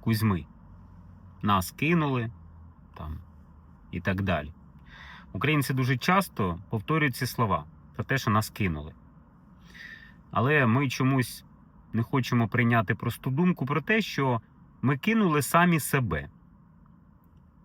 Кузьми. Нас кинули там і так далі. Українці дуже часто повторюють ці слова про те, що нас кинули. Але ми чомусь не хочемо прийняти просту думку про те, що ми кинули самі себе.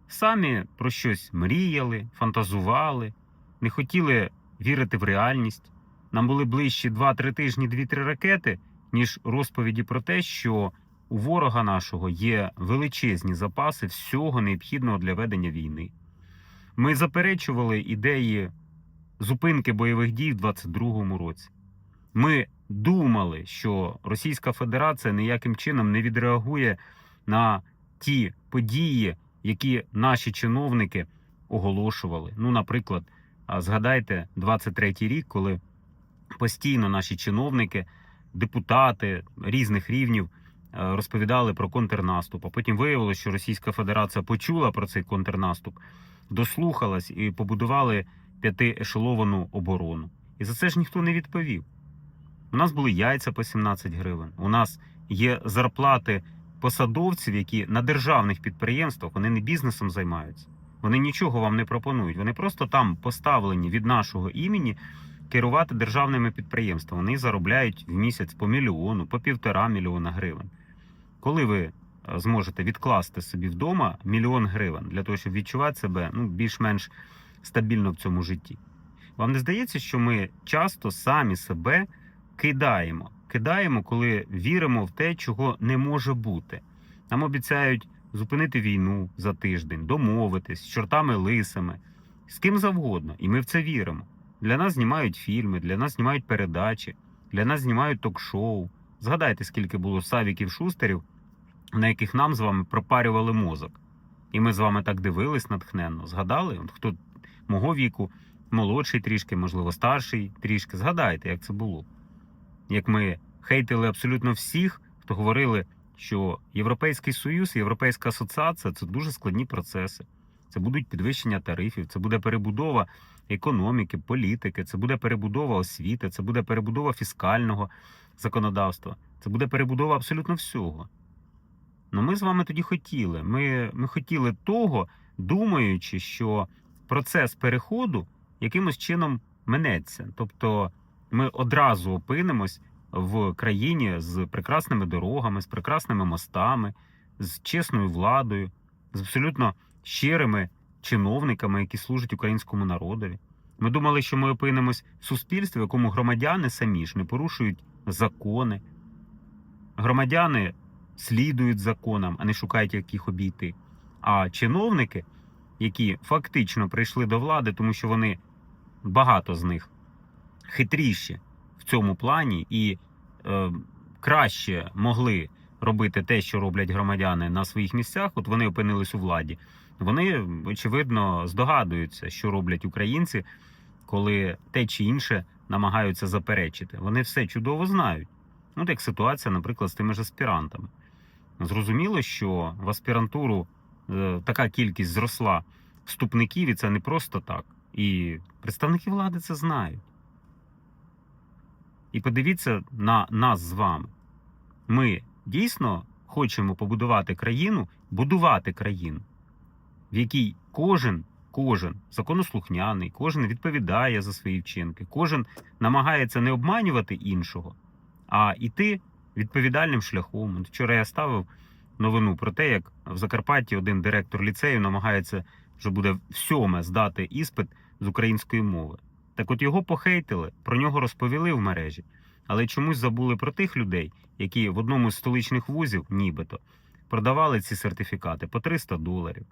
Самі про щось мріяли, фантазували, не хотіли вірити в реальність. Нам були ближчі 2-3 тижні 2-3 ракети, ніж розповіді про те, що у ворога нашого є величезні запаси всього необхідного для ведення війни. Ми заперечували ідеї зупинки бойових дій в 22-му році. Ми думали, що Російська Федерація ніяким чином не відреагує на ті події, які наші чиновники оголошували. Ну, наприклад, згадайте 23-й рік, коли постійно наші чиновники, депутати різних рівнів розповідали про контрнаступ. А потім виявилося, що Російська Федерація почула про цей контрнаступ, дослухалась і побудували п'ятиешеловану оборону. І за це ж ніхто не відповів. У нас були яйця по 17 гривень. У нас є зарплати посадовців, які на державних підприємствах вони не бізнесом займаються. Вони нічого вам не пропонують. Вони просто там поставлені від нашого імені керувати державними підприємствами. Вони заробляють в місяць по мільйону, по півтора мільйона гривень. Коли ви е, зможете відкласти собі вдома мільйон гривень для того, щоб відчувати себе ну, більш-менш стабільно в цьому житті? Вам не здається, що ми часто самі себе кидаємо? Кидаємо, коли віримо в те, чого не може бути. Нам обіцяють зупинити війну за тиждень, домовитись з чортами лисами, з ким завгодно, і ми в це віримо. Для нас знімають фільми, для нас знімають передачі, для нас знімають ток-шоу. Згадайте, скільки було савіків шустерів, на яких нам з вами пропарювали мозок. І ми з вами так дивились натхненно. Згадали? Хто мого віку, молодший трішки, можливо, старший трішки. Згадайте, як це було. Як ми хейтили абсолютно всіх, хто говорили, що Європейський Союз, Європейська асоціація це дуже складні процеси. Це будуть підвищення тарифів, це буде перебудова економіки, політики, це буде перебудова освіти, це буде перебудова фіскального законодавства, це буде перебудова абсолютно всього. Ну ми з вами тоді хотіли. Ми, ми хотіли того, думаючи, що процес переходу якимось чином минеться. Тобто ми одразу опинимось в країні з прекрасними дорогами, з прекрасними мостами, з чесною владою, з абсолютно щирими чиновниками, які служать українському народові. Ми думали, що ми опинимось в суспільстві, в якому громадяни самі ж не порушують закони. Громадяни слідують законам, а не шукають, як їх обійти. А чиновники, які фактично прийшли до влади, тому що вони багато з них хитріші в цьому плані і е, краще могли робити те, що роблять громадяни на своїх місцях, от вони опинились у владі. Вони, очевидно, здогадуються, що роблять українці, коли те чи інше намагаються заперечити. Вони все чудово знають. Ну, як ситуація, наприклад, з тими ж аспірантами. Зрозуміло, що в аспірантуру е, така кількість зросла вступників, і це не просто так. І представники влади це знають. І подивіться на нас з вами. Ми дійсно хочемо побудувати країну, будувати країну, в якій кожен, кожен законослухняний, кожен відповідає за свої вчинки, кожен намагається не обманювати іншого, а йти відповідальним шляхом. Вчора я ставив новину про те, як в Закарпатті один директор ліцею намагається, що буде всьоме здати іспит з української мови. Так от його похейтили, про нього розповіли в мережі, але чомусь забули про тих людей, які в одному з столичних вузів, нібито, продавали ці сертифікати по 300 доларів.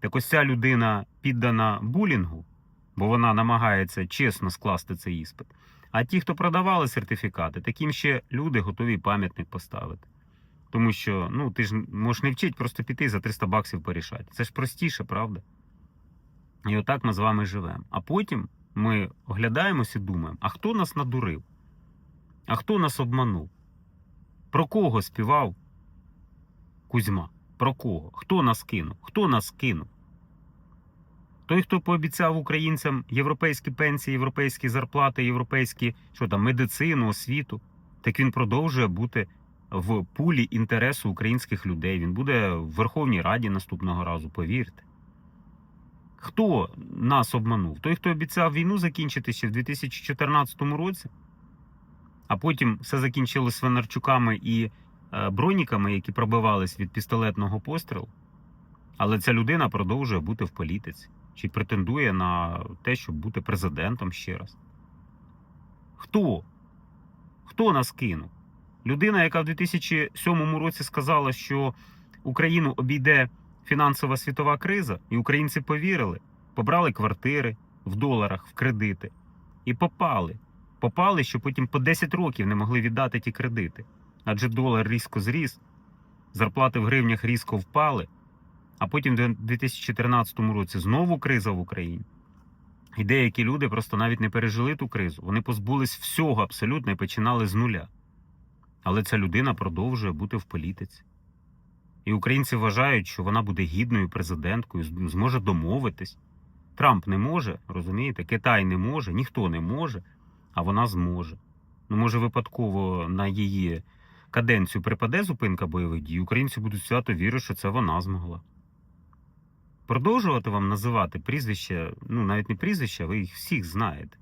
Так ось ця людина піддана булінгу, бо вона намагається чесно скласти цей іспит. А ті, хто продавали сертифікати, таким ще люди готові пам'ятник поставити. Тому що ну, ти ж можеш не вчить, просто піти за 300 баксів порішати. Це ж простіше, правда? І отак ми з вами живемо. А потім ми оглядаємося і думаємо, а хто нас надурив? А хто нас обманув? Про кого співав Кузьма? Про кого? Хто нас кинув? Хто нас кинув? Той, хто пообіцяв українцям європейські пенсії, європейські зарплати, європейські що там, медицину, освіту, так він продовжує бути в пулі інтересу українських людей. Він буде в Верховній Раді наступного разу, повірте. Хто нас обманув? Той, хто обіцяв війну закінчити ще в 2014 році, а потім все закінчилось свинарчуками і е, броніками, які пробивались від пістолетного пострілу. Але ця людина продовжує бути в політиці чи претендує на те, щоб бути президентом ще раз. Хто? Хто нас кинув? Людина, яка в 2007 році сказала, що Україну обійде фінансова світова криза, і українці повірили, побрали квартири в доларах, в кредити і попали. Попали, що потім по 10 років не могли віддати ті кредити. Адже долар різко зріс, зарплати в гривнях різко впали, а потім в 2014 році знову криза в Україні. І деякі люди просто навіть не пережили ту кризу. Вони позбулись всього абсолютно і починали з нуля. Але ця людина продовжує бути в політиці. І українці вважають, що вона буде гідною президенткою, зможе домовитись. Трамп не може, розумієте? Китай не може, ніхто не може, а вона зможе. Ну, може, випадково на її каденцію припаде зупинка бойових дій, українці будуть свято вірити, що це вона змогла. Продовжувати вам називати прізвища, ну навіть не прізвища, ви їх всіх знаєте.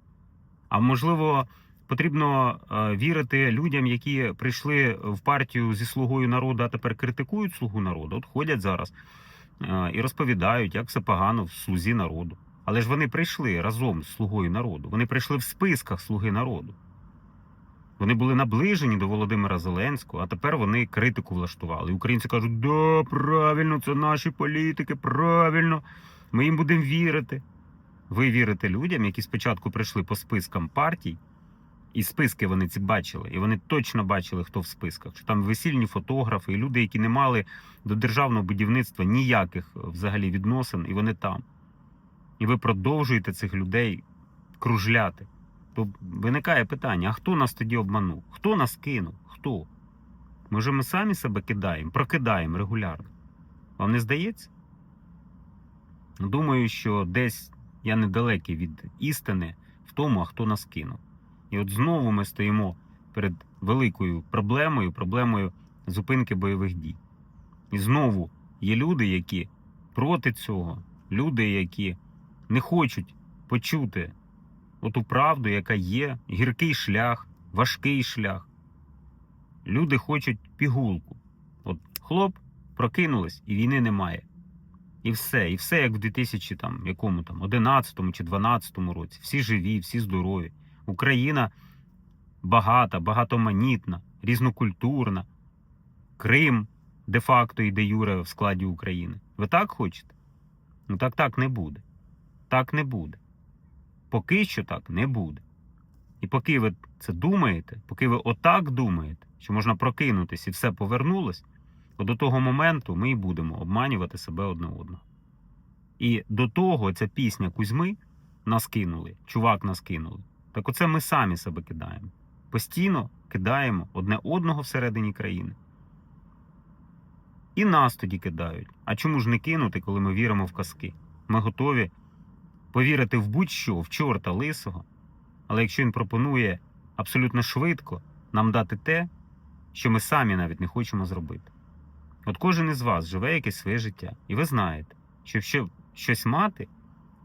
А можливо, потрібно е, вірити людям, які прийшли в партію зі слугою народу, а тепер критикують слугу народу. От ходять зараз е, і розповідають, як все погано в слузі народу. Але ж вони прийшли разом з слугою народу. Вони прийшли в списках слуги народу. Вони були наближені до Володимира Зеленського, а тепер вони критику влаштували. І українці кажуть, да, правильно, це наші політики, правильно, ми їм будемо вірити. Ви вірите людям, які спочатку прийшли по спискам партій, і списки вони ці бачили, і вони точно бачили, хто в списках. Що там весільні фотографи, і люди, які не мали до державного будівництва ніяких взагалі відносин, і вони там. І ви продовжуєте цих людей кружляти. То виникає питання: а хто нас тоді обманув? Хто нас кинув? Хто? Може, ми самі себе кидаємо, прокидаємо регулярно. Вам не здається? Думаю, що десь я недалекий від істини в тому, а хто нас кинув. І от знову ми стоїмо перед великою проблемою, проблемою зупинки бойових дій. І знову є люди, які проти цього, люди, які не хочуть почути оту правду, яка є, гіркий шлях, важкий шлях. Люди хочуть пігулку. От хлоп, прокинулись, і війни немає. І все, і все як в 2000 там, якому там, 11 чи 12 році. Всі живі, всі здорові. Україна багата, багатоманітна, різнокультурна. Крим де-факто і де юре в складі України. Ви так хочете? Ну так так не буде. Так не буде. Поки що так не буде. І поки ви це думаєте, поки ви отак думаєте, що можна прокинутися і все повернулось, то до того моменту ми і будемо обманювати себе одне одного. І до того ця пісня Кузьми нас кинули, чувак нас кинули. Так оце ми самі себе кидаємо. Постійно кидаємо одне одного всередині країни. І нас тоді кидають. А чому ж не кинути, коли ми віримо в казки? Ми готові повірити в будь-що, в чорта лисого. Але якщо він пропонує абсолютно швидко нам дати те, що ми самі навіть не хочемо зробити. От кожен із вас живе якесь своє життя, і ви знаєте, що щоб щось мати,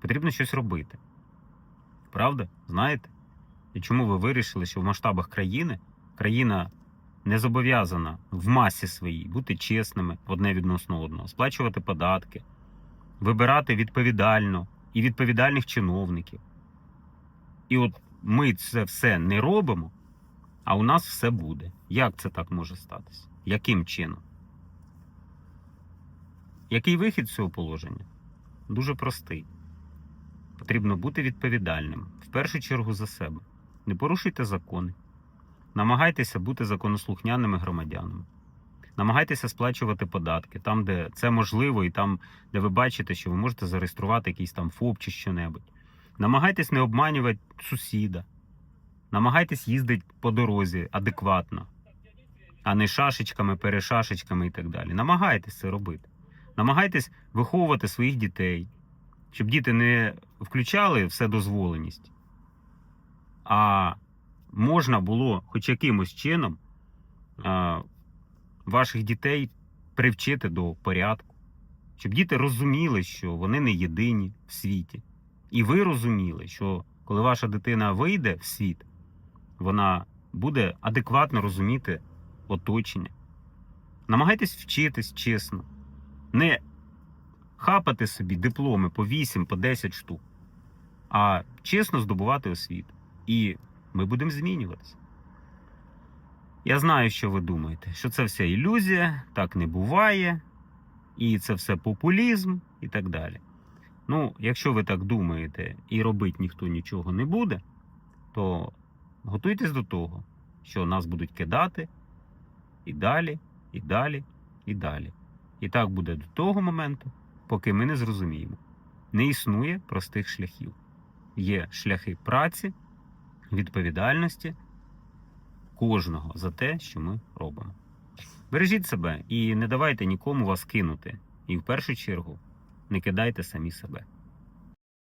потрібно щось робити. Правда? Знаєте? І чому ви вирішили, що в масштабах країни країна не зобов'язана в масі своїй бути чесними одне відносно одного, сплачувати податки, вибирати відповідально і відповідальних чиновників. І от ми це все не робимо, а у нас все буде. Як це так може статися? Яким чином? Який вихід з цього положення? Дуже простий. Потрібно бути відповідальним в першу чергу за себе. Не порушуйте закони. Намагайтеся бути законослухняними громадянами. Намагайтеся сплачувати податки там, де це можливо, і там, де ви бачите, що ви можете зареєструвати якийсь там ФОП чи що-небудь. Намагайтесь не обманювати сусіда. Намагайтесь їздити по дорозі адекватно, а не шашечками, перешашечками і так далі. Намагайтесь це робити. Намагайтесь виховувати своїх дітей, щоб діти не включали вседозволеність, а можна було хоч якимось чином ваших дітей привчити до порядку, щоб діти розуміли, що вони не єдині в світі. І ви розуміли, що коли ваша дитина вийде в світ, вона буде адекватно розуміти оточення. Намагайтесь вчитись чесно, не хапати собі дипломи по 8, по 10 штук, а чесно здобувати освіту. І ми будемо змінюватися. Я знаю, що ви думаєте, що це все ілюзія, так не буває, і це все популізм і так далі. Ну, якщо ви так думаєте і робити ніхто нічого не буде, то готуйтесь до того, що нас будуть кидати і далі, і далі, і далі. І так буде до того моменту, поки ми не зрозуміємо. Не існує простих шляхів. Є шляхи праці, відповідальності кожного за те, що ми робимо. Бережіть себе і не давайте нікому вас кинути. І в першу чергу не кидайте самі себе.